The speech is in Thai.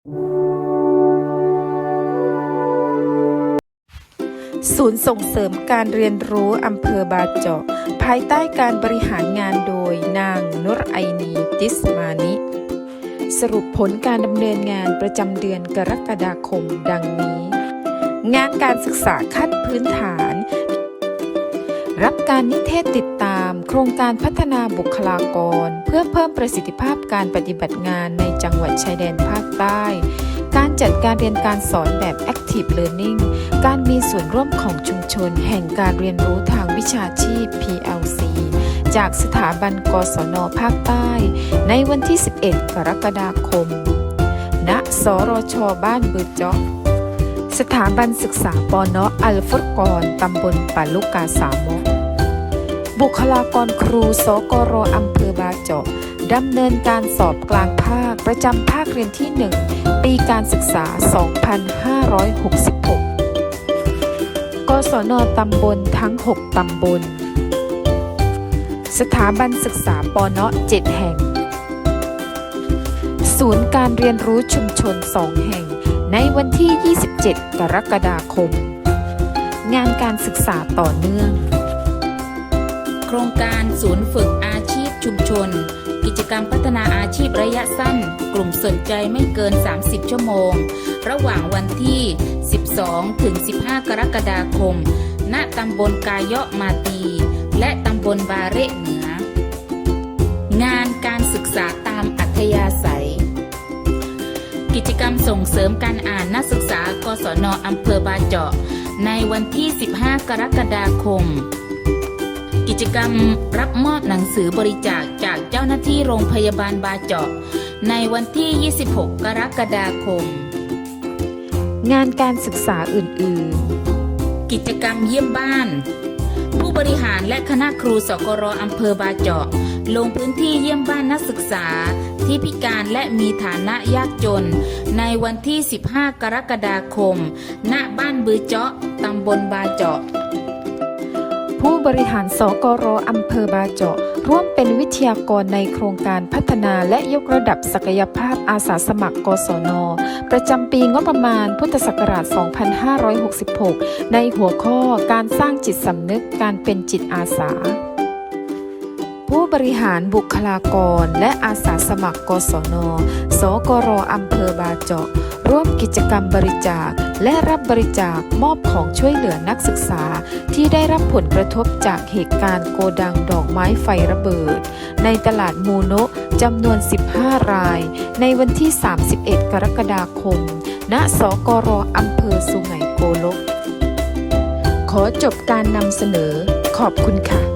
ศูนย์ส่งเสริมการเรียนรู้อำเภอบาเจาะ ภายใต้การบริหารงานโดยนางนุรไอนีติสมานิ สรุปผลการดำเนินงานประจำเดือนกรกฎาคมดังนี้ งานการศึกษาขั้นพื้นฐาน รับการนิเทศติดตาม โครงการพัฒนาบุคลากร เพื่อเพิ่มประสิทธิภาพการปฏิบัติงานในจังหวัดชายแดนภาคใต้ การจัดการเรียนการสอนแบบ Active Learning การมีส่วนร่วมของชุมชน แห่งการเรียนรู้ทางวิชาชีพ PLC จากสถาบันกศนภาคใต้ ในวันที่ 11 กรกฎาคม ณ สรช บ้านบือเจาะสถาบันศึกษาปอนออัลฟุตกรตำบลปาลุกาสามก บุคลากรครูสกรอำเภอบาเจาะดำเนินการสอบกลางภาคประจำภาคเรียนที่ 1 ปีการศึกษา 2566 กศนตำบลทั้ง 6 ตำบล สถาบันศึกษาปอนอ7แห่ง ศูนย์การเรียนรู้ชุมชน 2 แห่ง ในวันที่ 27 กรกฎาคม งานการศึกษาต่อเนื่อง ครงการศูนย์ฝึกอาชีพชุมชน กิจกรรมพัฒนาอาชีพระยะสั้น กลุ่มสนใจไม่เกิน 30 ชั่วโมง ระหว่างวันที่ 12 ถึง 15 กรกฎาคม ณตำบลกายเยาะมาตี และตำบลบาเระเหนือ งานการศึกษาตามอัธยาศัย กิจกรรมส่งเสริมการอ่านนักศึกษากศนอำเภอบาเจาะในวันที่ 15 กรกฎาคม จกรรมรับมอบหนังสือบริจาคจากเจ้าหน้าที่โรงพยาบาลบาเจาะ ในวันที่ 26 กรกฎาคม งานการศึกษาอื่นกิจกรรมเยี่ยมบ้าน ผู้บริหารและคณะครูสกรอำเภอบาเจาะ ลงพื้นที่เยี่ยมบ้านนักศึกษาที่พิการและมีฐานะยากจน ในวันที่ 15 กรกฎาคม ณ บ้านบือเจาะ ตำบลบาเจาะๆ ผู้บริหารสกรอำเภอบาเจาะ ร่วมเป็นวิทยากรในโครงการพัฒนาและยกระดับศักยภาพอาสาสมัคร กศน ประจำปีงบประมาณพุทธศักราช 2566 ในหัวข้อการสร้างจิตสำนึกการเป็นจิตอาสาผู้บริหารบุคลากรและอาสาสมัคร กศน สกรอำเภอบาเจาะ ร่วมกิจกรรมบริจาค และรับบริจาคมอบของช่วยเหลือนักศึกษา ที่ได้รับผลกระทบจากเหตุการณ์โกดังดอกไม้ไฟระเบิด ในตลาดมูโนะจำนวน 15 ราย ในวันที่ 31 กรกฎาคม ณ สกรอำเภอสุไหงโกลก ขอจบการนำเสนอ ขอบคุณค่ะ